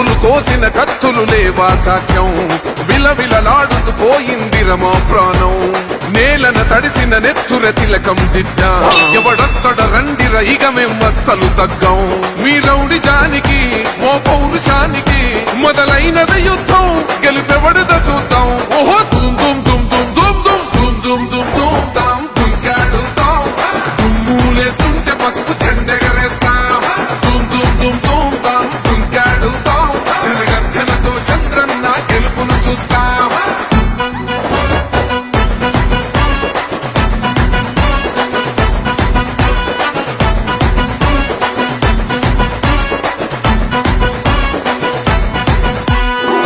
గొంతులు కోసిన కత్తులు లేవా సాఖ్యం విలవిలలాడుతూ పోయింది రమా ప్రాణం. నేలన తడిసిన నెత్తుర తిలకం దిద్దా. ఎవడొస్తడ రండిర ఇక మేమస్సలు తగ్గం. మీ రౌడి జానికి మో పౌరుషానికి మొదలైనది యుద్ధం. గెలుపెవడద చూద్దాం. Style.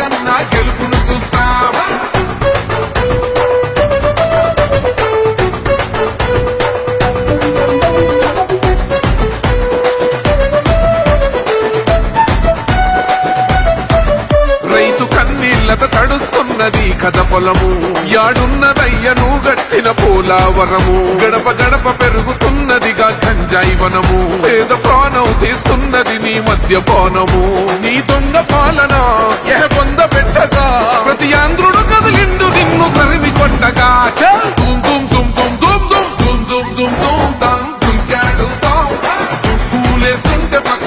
జనగర్జనతో గెలుపును చూస్తావా? రైతు కన్నీళ్ళతో తడుస్తున్నది కథ పొలము. యాడున్నదయ్యను గట్టిన పోలావరము. గడప గడప పెరుగుతున్నదిగా గంజాయి వనము. పేద ప్రాణం తీస్తున్నది నీ మధ్య మద్యపానము. నీ చకచక దుమ్ దుమ్ దుమ్ దుమ్ దుమ్ దుమ్ దుమ్ దుమ్ దుమ్ దుమ్ దుమ్ దుమ్ దుమ్ దుమ్ దుమ్ దుమ్ దుమ్ దుమ్